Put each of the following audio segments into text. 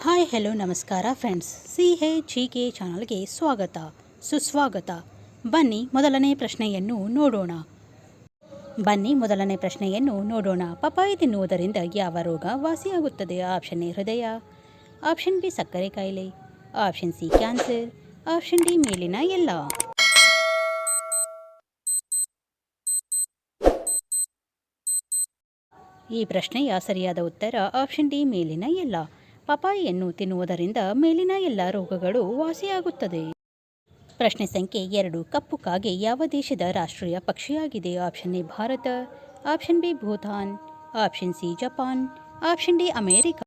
Hi, hello, ನಮಸ್ಕಾರ friends. C H G K ಚಾನಲ್ಗೆ ಸ್ವಾಗತ, ಸುಸ್ವಾಗತ. ಬನ್ನಿ ಮೊದಲನೇ ಪ್ರಶ್ನೆಯನ್ನು ನೋಡೋಣ. ಬನ್ನಿ ಮೊದಲನೇ ಪ್ರಶ್ನೆಯನ್ನು ನೋಡೋಣ. ಪಪಾಯಿ ತಿನ್ನುವುದರಿಂದ ಯಾವ ರೋಗ ವಾಸಿಯಾಗುತ್ತದೆ? ಆಪ್ಷನ್ ಎ, ಹೃದಯ. ಆಪ್ಷನ್ ಬಿ, ಸಕ್ಕರೆ ಕಾಯಿಲೆ. Option C, cancer. Option D, ಮೇಲಿನ ಎಲ್ಲ. ಈ ಪ್ರಶ್ನೆಯ ಸರಿಯಾದ ಉತ್ತರ ಆಪ್ಷನ್ ಡಿ, ಮೇಲಿನ ಎಲ್ಲ. ಪಪಾಯಿಯನ್ನು ತಿನ್ನುವುದರಿಂದ ಮೇಲಿನ ಎಲ್ಲ ರೋಗಗಳು ವಾಸಿಯಾಗುತ್ತದೆ. ಪ್ರಶ್ನೆ ಸಂಖ್ಯೆ ಎರಡು. ಕಪ್ಪು ಕಾಗೆ ಯಾವ ದೇಶದ ರಾಷ್ಟ್ರೀಯ ಪಕ್ಷಿಯಾಗಿದೆ? Option A Bharat, option B Bhutan, option C Japan, option D America.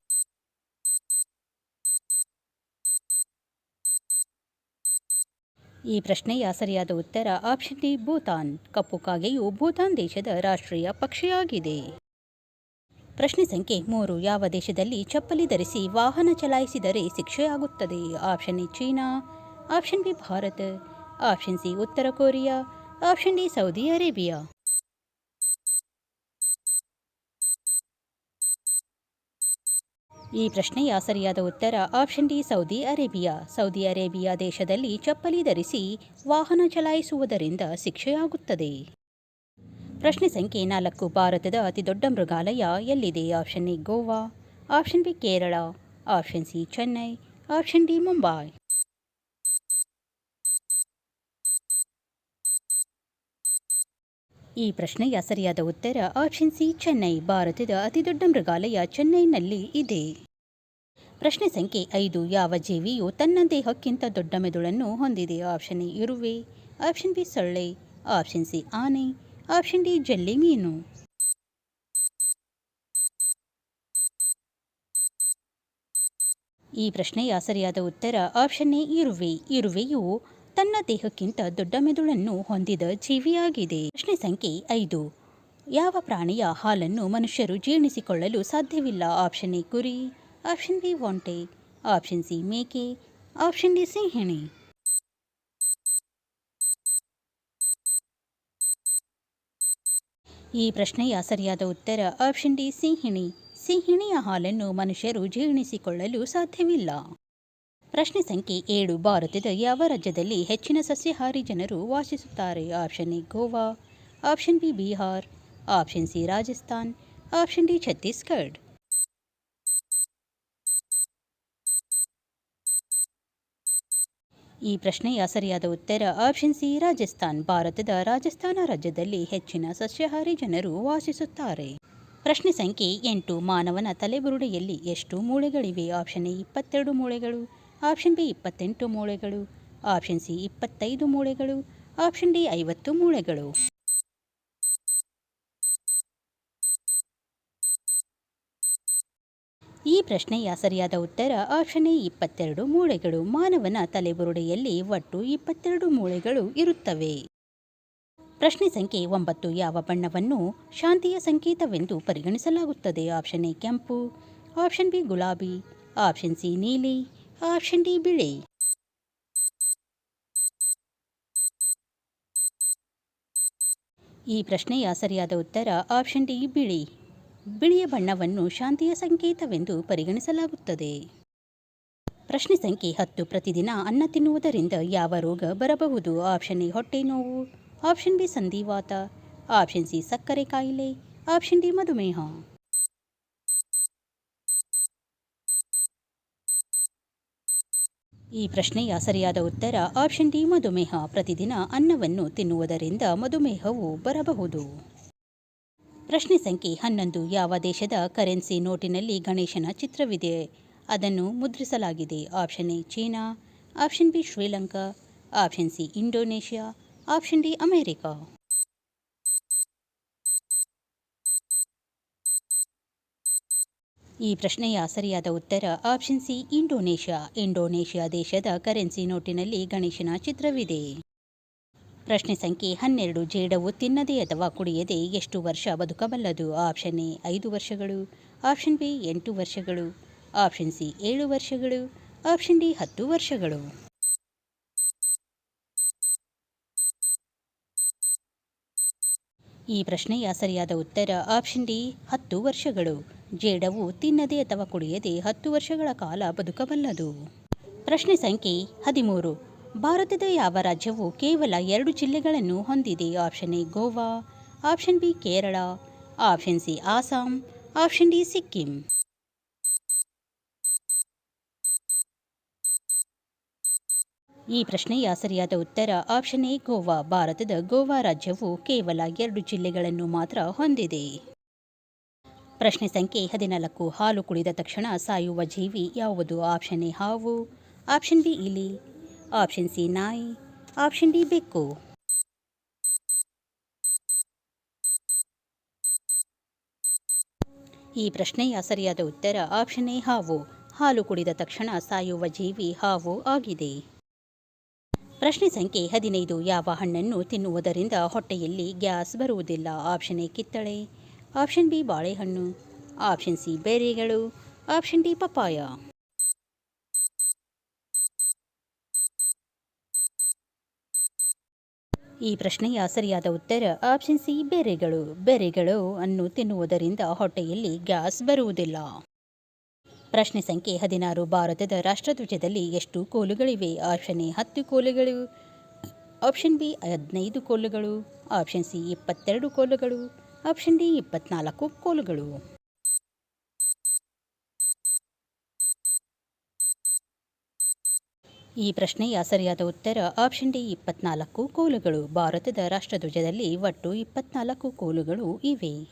ಈ ಪ್ರಶ್ನೆಯ ಸರಿಯಾದ ಉತ್ತರ ಆಪ್ಷನ್ ಡಿ ಭೂತಾನ್. ಕಪ್ಪು ಕಾಗೆಯು ಭೂತಾನ್ ದೇಶದ ರಾಷ್ಟ್ರೀಯ ಪಕ್ಷಿಯಾಗಿದೆ. ಪ್ರಶ್ನೆ ಸಂಖ್ಯೆ ಮೂರು. ಯಾವ ದೇಶದಲ್ಲಿ ಚಪ್ಪಲಿ ಧರಿಸಿ ವಾಹನ ಚಲಾಯಿಸಿದರೆ ಶಿಕ್ಷೆಯಾಗುತ್ತದೆ? Option A, China. Option B, Bharat. Option C, ಉತ್ತರ Korea. Option D, Saudi Arabia. ಈ ಪ್ರಶ್ನೆಯ ಸರಿಯಾದ ಉತ್ತರ option D, Saudi Arabia. Saudi Arabia ದೇಶದಲ್ಲಿ ಚಪ್ಪಲಿ ಧರಿಸಿ ವಾಹನ ಚಲಾಯಿಸುವುದರಿಂದ ಶಿಕ್ಷೆಯಾಗುತ್ತದೆ. ಪ್ರಶ್ನೆ ಸಂಖ್ಯೆ ನಾಲ್ಕು. ಭಾರತದ ಅತಿದೊಡ್ಡ ಮೃಗಾಲಯ ಎಲ್ಲಿದೆ? Option A, Goa. Option B, Kerala. Option C, Chennai. Option D, Mumbai. ಈ ಪ್ರಶ್ನೆಯ ಸರಿಯಾದ ಉತ್ತರ ಆಪ್ಷನ್ ಸಿ, ಚೆನ್ನೈ. ಭಾರತದ ಅತಿದೊಡ್ಡ ಮೃಗಾಲಯ ಚೆನ್ನೈನಲ್ಲಿ ಇದೆ. ಪ್ರಶ್ನೆ ಸಂಖ್ಯೆ ಐದು. ಯಾವ ಜೀವಿಯು ತನ್ನ ದೇಹಕ್ಕಿಂತ ದೊಡ್ಡ ಮೆದುಳನ್ನು ಹೊಂದಿದೆ? ಆಪ್ಷನ್ ಎ, ಇರುವೆ. ಆಪ್ಷನ್ ಬಿ, ಸೊಳ್ಳೆ. ಆಪ್ಷನ್ ಸಿ, ಆನೆ. ಆಪ್ಷನ್ ಡಿ, ಜಲ್ಲಿ ಮೀನು. ಈ ಪ್ರಶ್ನೆಯ ಸರಿಯಾದ ಉತ್ತರ ಆಪ್ಷನ್ ಎ, ಇರುವೆ. ಇರುವೆಯು ತನ್ನ ದೇಹಕ್ಕಿಂತ ದೊಡ್ಡ ಮೆದುಳನ್ನು ಹೊಂದಿದ ಜೀವಿಯಾಗಿದೆ. ಪ್ರಶ್ನೆ ಸಂಖ್ಯೆ ಐದು. ಯಾವ ಪ್ರಾಣಿಯ ಹಾಲನ್ನು ಮನುಷ್ಯರು ಜೀರ್ಣಿಸಿಕೊಳ್ಳಲು ಸಾಧ್ಯವಿಲ್ಲ? ಆಪ್ಷನ್ ಎ, ಕುರಿ. ಆಪ್ಷನ್ ಬಿ, ಒಂಟೆ. ಆಪ್ಷನ್ ಸಿ, ಮೇಕೆ. ಆಪ್ಷನ್ ಡಿ, ಸಿಂಹಿಣಿ. ಈ ಪ್ರಶ್ನೆಯ ಸರಿಯಾದ ಉತ್ತರ ಆಪ್ಷನ್ ಡಿ, ಸಿಂಹಿಣಿ. ಸಿಂಹಿಣಿಯ ಹಾಲನ್ನು ಮನುಷ್ಯರು ಜೀರ್ಣಿಸಿಕೊಳ್ಳಲು ಸಾಧ್ಯವಿಲ್ಲ. ಪ್ರಶ್ನೆ ಸಂಖ್ಯೆ ಏಳು, ಭಾರತದ ಯಾವ ರಾಜ್ಯದಲ್ಲಿ ಹೆಚ್ಚಿನ ಸಸ್ಯಾಹಾರಿ ಜನರು ವಾಸಿಸುತ್ತಾರೆ? Option A, Goa. Option B, Bihar. Option C, Rajasthan. Option D, Chhattisgarh. ಈ ಪ್ರಶ್ನೆಯ ಸರಿಯಾದ ಉತ್ತರ ಆಪ್ಷನ್ ಸಿ, ರಾಜಸ್ಥಾನ್. ಭಾರತದ ರಾಜಸ್ಥಾನ ರಾಜ್ಯದಲ್ಲಿ ಹೆಚ್ಚಿನ ಸಸ್ಯಾಹಾರಿ ಜನರು ವಾಸಿಸುತ್ತಾರೆ. ಪ್ರಶ್ನೆ ಸಂಖ್ಯೆ ಎಂಟು. ಮಾನವನ ತಲೆಬುರುಡೆಯಲ್ಲಿ ಎಷ್ಟು ಮೂಳೆಗಳಿವೆ? ಆಪ್ಷನ್ ಎ, ಇಪ್ಪತ್ತೆರಡು ಮೂಳೆಗಳು. ಆಪ್ಷನ್ ಬಿ, ಇಪ್ಪತ್ತೆಂಟು ಮೂಳೆಗಳು. ಆಪ್ಷನ್ ಸಿ, ಇಪ್ಪತ್ತೈದು ಮೂಳೆಗಳು. ಆಪ್ಷನ್ ಡಿ, ಐವತ್ತು ಮೂಳೆಗಳು. ಈ ಪ್ರಶ್ನೆಯ ಸರಿಯಾದ ಉತ್ತರ ಆಪ್ಷನ್ ಎ, ಇಪ್ಪತ್ತೆರಡು ಮೂಳೆಗಳು. ಮಾನವನ ತಲೆಬುರುಡೆಯಲ್ಲಿ ಒಟ್ಟು ಇಪ್ಪತ್ತೆರಡು ಮೂಳೆಗಳು ಇರುತ್ತವೆ. ಪ್ರಶ್ನೆ ಸಂಖ್ಯೆ ಒಂಬತ್ತು. ಯಾವ ಬಣ್ಣವನ್ನು ಶಾಂತಿಯ ಸಂಕೇತವೆಂದು ಪರಿಗಣಿಸಲಾಗುತ್ತದೆ? ಆಪ್ಷನ್ ಎ, ಕೆಂಪು. ಆಪ್ಷನ್ ಬಿ, ಗುಲಾಬಿ. ಆಪ್ಷನ್ ಸಿ, ನೀಲಿ. ಆಪ್ಷನ್ ಡಿ, ಬಿಳಿ. ಈ ಪ್ರಶ್ನೆಯ ಸರಿಯಾದ ಉತ್ತರ ಆಪ್ಷನ್ ಡಿ, ಬಿಳಿ. ಬಿಳಿಯ ಬಣ್ಣವನ್ನು ಶಾಂತಿಯ ಸಂಕೇತವೆಂದು ಪರಿಗಣಿಸಲಾಗುತ್ತದೆ. ಪ್ರಶ್ನೆ ಸಂಖ್ಯೆ ಹತ್ತು. ಪ್ರತಿದಿನ ಅನ್ನ ತಿನ್ನುವುದರಿಂದ ಯಾವ ರೋಗ ಬರಬಹುದು? ಆಪ್ಷನ್ ಎ, ಹೊಟ್ಟೆ ನೋವು. ಆಪ್ಷನ್ ಬಿ, ಸಂಧಿವಾತ. ಆಪ್ಷನ್ ಸಿ, ಸಕ್ಕರೆ ಕಾಯಿಲೆ. ಆಪ್ಷನ್ ಡಿ, ಮಧುಮೇಹ. ಈ ಪ್ರಶ್ನೆಯ ಸರಿಯಾದ ಉತ್ತರ ಆಪ್ಷನ್ ಡಿ, ಮಧುಮೇಹ. ಪ್ರತಿದಿನ ಅನ್ನವನ್ನು ತಿನ್ನುವುದರಿಂದ ಮಧುಮೇಹವು ಬರಬಹುದು. ಪ್ರಶ್ನೆ ಸಂಖ್ಯೆ ಹನ್ನೊಂದು ಯಾವ ದೇಶದ ಕರೆನ್ಸಿ ನೋಟಿನಲ್ಲಿ ಗಣೇಶನ ಚಿತ್ರವಿದೆ? ಅದನ್ನು ಮುದ್ರಿಸಲಾಗಿದೆ. Option A China, option B Sri Lanka, option C Indonesia, option D America. ಈ ಪ್ರಶ್ನೆಯ ಸರಿಯಾದ ಉತ್ತರ ಆಪ್ಷನ್ ಸಿ ಇಂಡೋನೇಷ್ಯಾ. ಇಂಡೋನೇಷ್ಯಾ ದೇಶದ ಕರೆನ್ಸಿ ನೋಟಿನಲ್ಲಿ ಗಣೇಶನ ಚಿತ್ರವಿದೆ. ಪ್ರಶ್ನೆ ಸಂಖ್ಯೆ ಹನ್ನೆರಡು, ಜೇಡವು ತಿನ್ನದೆ ಅಥವಾ ಕುಡಿಯದೆ ಎಷ್ಟು ವರ್ಷ ಬದುಕಬಲ್ಲದು? ಆಪ್ಷನ್ ಎ, ಐದು ವರ್ಷಗಳು. ಆಪ್ಷನ್ ಬಿ, ಎಂಟು ವರ್ಷಗಳು. ಆಪ್ಷನ್ ಸಿ, ಏಳು ವರ್ಷಗಳು. ಆಪ್ಷನ್ ಡಿ, ಹತ್ತು ವರ್ಷಗಳು. ಈ ಪ್ರಶ್ನೆಯ ಸರಿಯಾದ ಉತ್ತರ ಆಪ್ಷನ್ ಡಿ, ಹತ್ತು ವರ್ಷಗಳು. ಜೇಡವು ತಿನ್ನದೆ ಅಥವಾ ಕುಡಿಯದೆ ಹತ್ತು ವರ್ಷಗಳ ಕಾಲ ಬದುಕಬಲ್ಲದು. ಪ್ರಶ್ನೆ ಸಂಖ್ಯೆ ಹದಿಮೂರು. ಭಾರತದ ಯಾವ ರಾಜ್ಯವು ಕೇವಲ ಎರಡು ಜಿಲ್ಲೆಗಳನ್ನು ಹೊಂದಿದೆ? Option A, Goa. Option B, Kerala. Option C, Assam. Option D, Sikkim. ಈ ಪ್ರಶ್ನೆಯ ಸರಿಯಾದ ಉತ್ತರ ಆಪ್ಷನ್ ಎ, ಗೋವಾ. ಭಾರತದ ಗೋವಾ ರಾಜ್ಯವು ಕೇವಲ ಎರಡು ಜಿಲ್ಲೆಗಳನ್ನು ಮಾತ್ರ ಹೊಂದಿದೆ. ಪ್ರಶ್ನೆ ಸಂಖ್ಯೆ ಹದಿನಾಲ್ಕು. ಹಾಲು ಕುಡಿದ ತಕ್ಷಣ ಸಾಯುವ ಜೀವಿ ಯಾವುದು? ಆಪ್ಷನ್ ಎ, ಹಾವು. ಆಪ್ಷನ್ ಬಿ, ಇಲಿ. ಆಪ್ಷನ್ ಸಿ ನಾಯಿ ಆಪ್ಷನ್ ಡಿ ಬೆಕ್ಕು ಈ ಪ್ರಶ್ನೆಯ ಸರಿಯಾದ ಉತ್ತರ ಆಪ್ಷನ್ ಎ ಹಾವು. ಹಾಲು ಕುಡಿದ ತಕ್ಷಣ ಸಾಯುವ ಜೀವಿ ಹಾವು ಆಗಿದೆ. ಪ್ರಶ್ನೆ ಸಂಖ್ಯೆ ಹದಿನೈದು. ಯಾವ ಹಣ್ಣನ್ನು ತಿನ್ನುವುದರಿಂದ ಹೊಟ್ಟೆಯಲ್ಲಿ ಗ್ಯಾಸ್ ಬರುವುದಿಲ್ಲ? ಆಪ್ಷನ್ ಎ ಕಿತ್ತಳೆ. ಆಪ್ಷನ್ ಬಿ ಬಾಳೆಹಣ್ಣು. Option C ಬೇರೆಗಳು. Option D papaya. ಈ ಪ್ರಶ್ನೆಯ ಸರಿಯಾದ ಉತ್ತರ ಆಪ್ಷನ್ ಸಿ ಬೇರೆಗಳು, ಬೆರೆಗಳು ಅನ್ನು ತಿನ್ನುವುದರಿಂದ ಹೊಟ್ಟೆಯಲ್ಲಿ ಗ್ಯಾಸ್ ಬರುವುದಿಲ್ಲ. ಪ್ರಶ್ನೆ ಸಂಖ್ಯೆ ಹದಿನಾರು, ಭಾರತದ ರಾಷ್ಟ್ರಧ್ವಜದಲ್ಲಿ ಎಷ್ಟು ಕೋಲುಗಳಿವೆ? ಆಪ್ಷನ್ ಎ ಹತ್ತು ಕೋಲುಗಳು. ಆಪ್ಷನ್ ಬಿ ಹದಿನೈದು ಕೋಲುಗಳು. ಆಪ್ಷನ್ ಸಿ ಇಪ್ಪತ್ತೆರಡು ಕೋಲುಗಳು. ಆಪ್ಷನ್ ಡಿ ಇಪ್ಪತ್ನಾಲ್ಕು ಕೋಲುಗಳು. ಈ ಪ್ರಶ್ನೆಯ ಸರಿಯಾದ ಉತ್ತರ ಆಪ್ಷನ್ ಡಿ ಇಪ್ಪತ್ನಾಲ್ಕು ಕೋಲುಗಳು. ಭಾರತದ ರಾಷ್ಟ್ರಧ್ವಜದಲ್ಲಿ ಒಟ್ಟು ಇಪ್ಪತ್ನಾಲ್ಕು ಕೋಲುಗಳು ಇವೆ.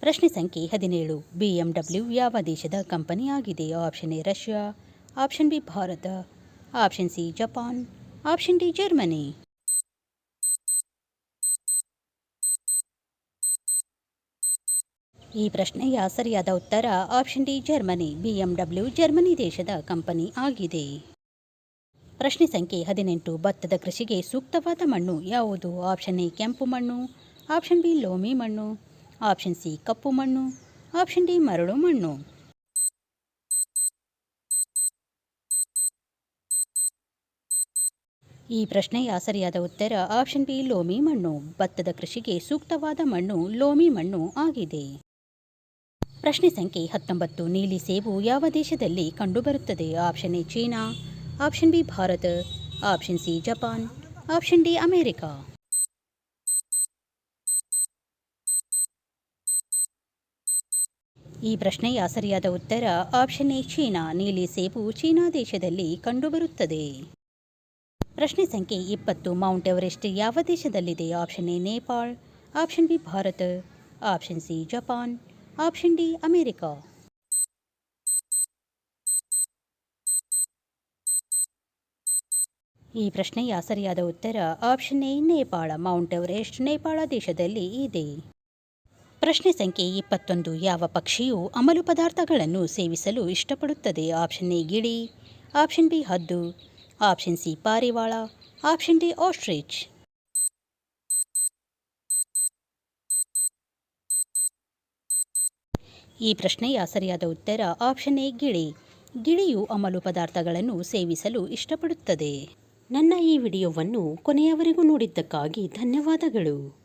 ಪ್ರಶ್ನೆ ಸಂಖ್ಯೆ ಹದಿನೇಳು. ಬಿಎಂಡಬ್ಲ್ಯೂ ಯಾವ ದೇಶದ ಕಂಪನಿಯಾಗಿದೆ option A Russia, option B Bharat, option C Japan, option D Germany. ಈ ಪ್ರಶ್ನೆಯ ಸರಿಯಾದ ಉತ್ತರ option D, Germany. BMW Germany ದೇಶದ ಕಂಪನಿ ಆಗಿದೆ. ಪ್ರಶ್ನೆ ಸಂಖ್ಯೆ ಹದಿನೆಂಟು. ಭತ್ತದ ಕೃಷಿಗೆ ಸೂಕ್ತವಾದ ಮಣ್ಣು ಯಾವುದು? ಆಪ್ಷನ್ ಎ, ಕೆಂಪು ಮಣ್ಣು. ಆಪ್ಷನ್ ಬಿ, ಲೋಮಿ ಮಣ್ಣು. ಆಪ್ಷನ್ ಸಿ, ಕಪ್ಪು ಮಣ್ಣು. ಆಪ್ಷನ್ ಡಿ, ಮರಳು ಮಣ್ಣು. ಈ ಪ್ರಶ್ನೆಯ ಸರಿಯಾದ ಉತ್ತರ ಆಪ್ಷನ್ ಬಿ, ಲೋಮಿ ಮಣ್ಣು. ಭತ್ತದ ಕೃಷಿಗೆ ಸೂಕ್ತವಾದ ಮಣ್ಣು, ಲೋಮಿ ಮಣ್ಣು ಆಗಿದೆ. ಪ್ರಶ್ನೆ ಸಂಖ್ಯೆ ಹತ್ತೊಂಬತ್ತು. ನೀಲಿ ಸೇಬು ಯಾವ ದೇಶದಲ್ಲಿ ಕಂಡುಬರುತ್ತದೆ? Option A, China. Option B, Bharat. Option C, Japan. Option D, America. ಈ ಪ್ರಶ್ನೆಯ ಸರಿಯಾದ ಉತ್ತರ ಆಪ್ಷನ್ ಎ, ಚೀನಾ. ನೀಲಿ ಸೇಬು ಚೀನಾ ದೇಶದಲ್ಲಿ ಕಂಡುಬರುತ್ತದೆ. ಪ್ರಶ್ನೆ ಸಂಖ್ಯೆ ಇಪ್ಪತ್ತು. ಮೌಂಟ್ ಎವರೆಸ್ಟ್ ಯಾವ ದೇಶದಲ್ಲಿದೆ? Option A, Nepal. Option B, Bharat. Option C, Japan. Option D, America. ಈ ಪ್ರಶ್ನೆಯ ಸರಿಯಾದ ಉತ್ತರ option A, Nepal. Mount Everest, Nepal ದೇಶದಲ್ಲಿ ಇದೆ. ಪ್ರಶ್ನೆ ಸಂಖ್ಯೆ ಇಪ್ಪತ್ತೊಂದು, ಯಾವ ಪಕ್ಷಿಯು ಅಮಲು ಪದಾರ್ಥಗಳನ್ನು ಸೇವಿಸಲು ಇಷ್ಟಪಡುತ್ತದೆ? ಆಪ್ಷನ್ ಎ, ಗಿಳಿ. ಆಪ್ಷನ್ ಬಿ, ಹದ್ದು. ಆಪ್ಷನ್ ಸಿ, ಪಾರಿವಾಳ. Option D, ostrich. ಈ ಪ್ರಶ್ನೆಯ ಸರಿಯಾದ ಉತ್ತರ ಆಪ್ಷನ್ ಎ, ಗಿಳಿ. ಗಿಳಿಯು ಅಮಲು ಪದಾರ್ಥಗಳನ್ನು ಸೇವಿಸಲು ಇಷ್ಟಪಡುತ್ತದೆ. ನನ್ನ ಈ ವಿಡಿಯೋವನ್ನು ಕೊನೆಯವರೆಗೂ ನೋಡಿದ್ದಕ್ಕಾಗಿ ಧನ್ಯವಾದಗಳು.